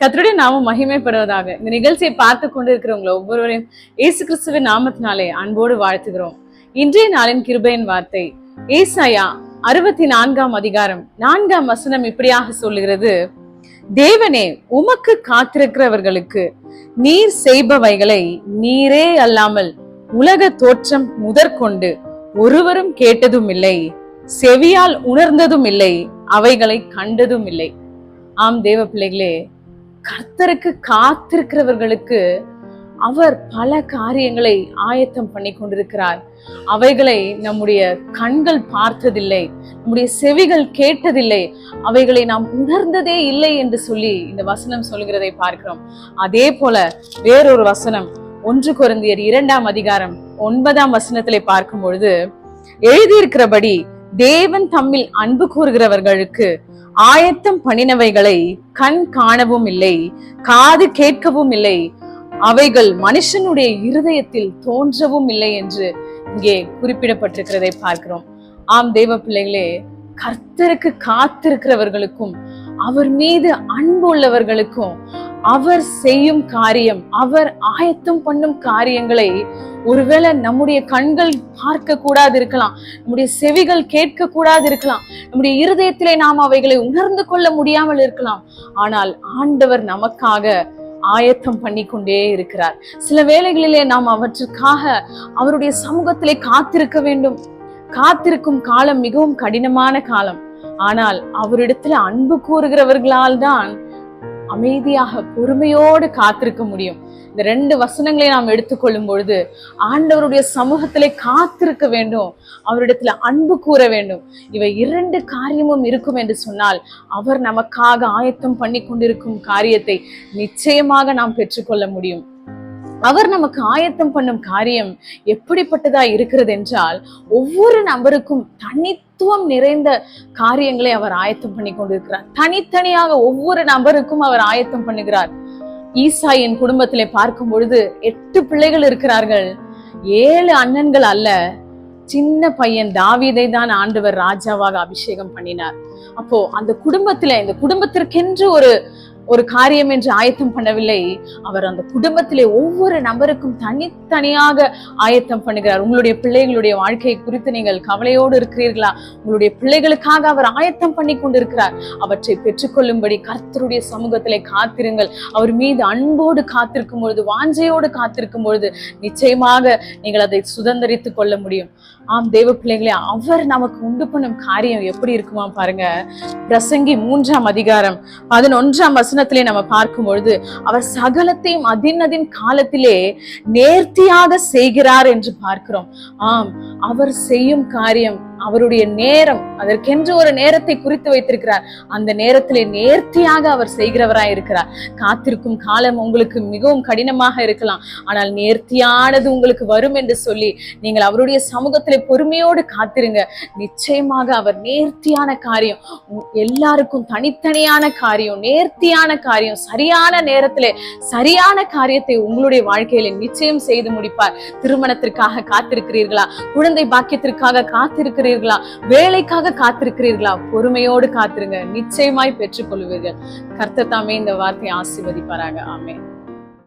கத்தருடைய நாமம் மகிமைப்படுவதாக. இந்த நிகழ்ச்சியை பார்த்து கொண்டு இருக்கிறவங்களை ஒவ்வொருவரையும் இயேசு கிறிஸ்துவின் நாமத்தினாலே அன்போடு வாழ்த்துகிறோம். இன்றைய நாளின் கிருபையின் வார்த்தை ஏசாயா அறுபத்தி நான்காம் அதிகாரம் நான்காம் வசனம் இப்படியாக சொல்லுகிறது. தேவனே உமக்கு காத்திருக்கிறவர்களுக்கு நீர் செய்பவைகளை நீரே அல்லாமல் உலக தோற்றம் முதற்கொண்டு ஒருவரும் கேட்டதும் இல்லை செவியால் உணர்ந்ததும் இல்லை அவைகளை கண்டதும் இல்லை ஆம் தேவ பிள்ளைகளே கர்த்தருக்கு காத்திருக்கிறவர்களுக்கு அவர் பல காரியங்களை ஆயத்தம் பண்ணி கொண்டிருக்கிறார். அவைகளை நம்முடைய கண்கள் பார்த்ததில்லை நம்முடைய செவிகள் கேட்டதில்லை அவைகளை நாம் உணர்ந்ததே இல்லை என்று சொல்லி இந்த வசனம் சொல்கிறதை பார்க்கிறோம். அதே போல வேறொரு வசனம் ஒன்று குறந்தியர் இரண்டாம் அதிகாரம் ஒன்பதாம் வசனத்திலே பார்க்கும் பொழுது எழுதியிருக்கிறபடி தேவன் தம்மில் அன்பு கூறுகிறவர்களுக்கு ஆயத்தம் பண்ணினவைகளை கண் காணவும் இல்லை காது கேட்கவும் இல்லை அவைகள் மனுஷனுடைய இருதயத்தில் தோன்றவும் இல்லை என்று இங்கே குறிப்பிடப்பட்டிருக்கிறதை பார்க்கிறோம். ஆம் தெய்வ பிள்ளைகளே கர்த்தருக்கு காத்திருக்கிறவர்களுக்கும் அவர் மீது அன்பு உள்ளவர்களுக்கும் அவர் செய்யும் காரியம் அவர் ஆயத்தம் பண்ணும் காரியங்களை ஒருவேளை நம்முடைய கண்கள் பார்க்க கூடாது இருக்கலாம் நம்முடைய செவிகள் கேட்க கூடாது இருக்கலாம் நம்முடைய இருதயத்திலே நாம் அவைகளை உணர்ந்து கொள்ள முடியாமல் இருக்கலாம். ஆனால் ஆண்டவர் நமக்காக ஆயத்தம் பண்ணி கொண்டே இருக்கிறார். சில வேளைகளிலே நாம் அவற்றுக்காக அவருடைய சமூகத்திலே காத்திருக்க வேண்டும். காத்திருக்கும் காலம் மிகவும் கடினமான காலம். ஆனால் அவரிடத்துல அன்பு கூறுகிறவர்களால் தான் அமைதியாக பொறுமையோடு காத்திருக்க முடியும். இந்த ரெண்டு வசனங்களை நாம் எடுத்துக்கொள்ளும் பொழுது ஆண்டவருடைய சமூகத்திலே காத்திருக்க வேண்டும். அவரிடத்துல அன்பு கூற வேண்டும். இவை இரண்டு காரியமும் இருக்கும் என்று சொன்னால் அவர் நமக்காக ஆயத்தம் பண்ணி கொண்டிருக்கும் காரியத்தை நிச்சயமாக நாம் பெற்றுக்கொள்ள முடியும். அவர் நமக்கு ஆயத்தம் பண்ணும் காரியம் எப்படிப்பட்டதா இருக்கிறது என்றால் ஒவ்வொரு நபருக்கும் தனித்துவம் நிறைந்த காரியங்களை அவர் ஆயத்தம் பண்ணி கொண்டிருக்கிறார். தனித்தனியாக ஒவ்வொரு நபருக்கும் அவர் ஆயத்தம் பண்ணுகிறார். ஈசாயின் குடும்பத்திலே பார்க்கும் பொழுது எட்டு பிள்ளைகள் இருக்கிறார்கள். ஏழு அண்ணன்கள் அல்ல சின்ன பையன் தாவீதை தான் ஆண்டவர் ராஜாவாக அபிஷேகம் பண்ணினார். அப்போ அந்த குடும்பத்துல இந்த குடும்பத்திற்கென்று ஒரு ஒரு காரியம் என்று ஆயத்தம் பண்ணவில்லை. அவர் அந்த குடும்பத்திலே ஒவ்வொரு நபருக்கும் தனித்தனியாக ஆயத்தம் பண்ணுகிறார். உங்களுடைய பிள்ளைகளுடைய வாழ்க்கையை குறித்து நீங்கள் கவலையோடு இருக்கிறீர்களா? உங்களுடைய பிள்ளைகளுக்காக அவர் ஆயத்தம் பண்ணி கொண்டிருக்கிறார். அவற்றை பெற்றுக்கொள்ளும்படி கர்த்தருடைய சமூகத்திலே காத்திருங்கள். அவர் மீது அன்போடு காத்திருக்கும் பொழுது வாஞ்சையோடு காத்திருக்கும் பொழுது நிச்சயமாக நீங்கள் அதை சுதந்திரித்துக் கொள்ள முடியும். ஆம் தேவ பிள்ளைகளே அவர் நமக்கு உண்டு பண்ணும் காரியம் எப்படி இருக்குமா பாருங்க. பிரசங்கி மூன்றாம் அதிகாரம் பதினொன்றாம் வசனத்திலே நம்ம பார்க்கும் பொழுது அவர் சகலத்தையும் அதினதின் காலத்திலே நேர்த்தியாக செய்கிறார் என்று பார்க்கிறோம். ஆம் அவர் செய்யும் காரியம் அவருடைய நேரம் அதற்கென்று ஒரு நேரத்தை குறித்து வைத்திருக்கிறார். அந்த நேரத்திலே நேர்த்தியாக அவர் செய்கிறவராய் இருக்கிறார். காத்திருக்கும் காலம் உங்களுக்கு மிகவும் கடினமாக இருக்கலாம். ஆனால் நேர்த்தியானது உங்களுக்கு வரும் என்று சொல்லி நீங்கள் அவருடைய சமூகத்திலே பொறுமையோடு காத்திருங்க. நிச்சயமாக அவர் நேர்த்தியான காரியம் எல்லாருக்கும் தனித்தனியான காரியம் நேர்த்தியான காரியம் சரியான நேரத்திலே சரியான காரியத்தை உங்களுடைய வாழ்க்கையில நிச்சயம் செய்து முடிப்பார். திருமணத்திற்காக காத்திருக்கிறீர்களா? குழந்தை பாக்கியத்திற்காக காத்திருக்கிறீர்களா? வேலைக்காக காத்திருக்கிறீர்களா? பொறுமையோடு காத்திருங்க நிச்சயமாய் பெற்றுக்கொள்வீர்கள். கர்த்தத்தாமே இந்த வார்த்தையை ஆசிர்வதிப்பாராக. ஆமே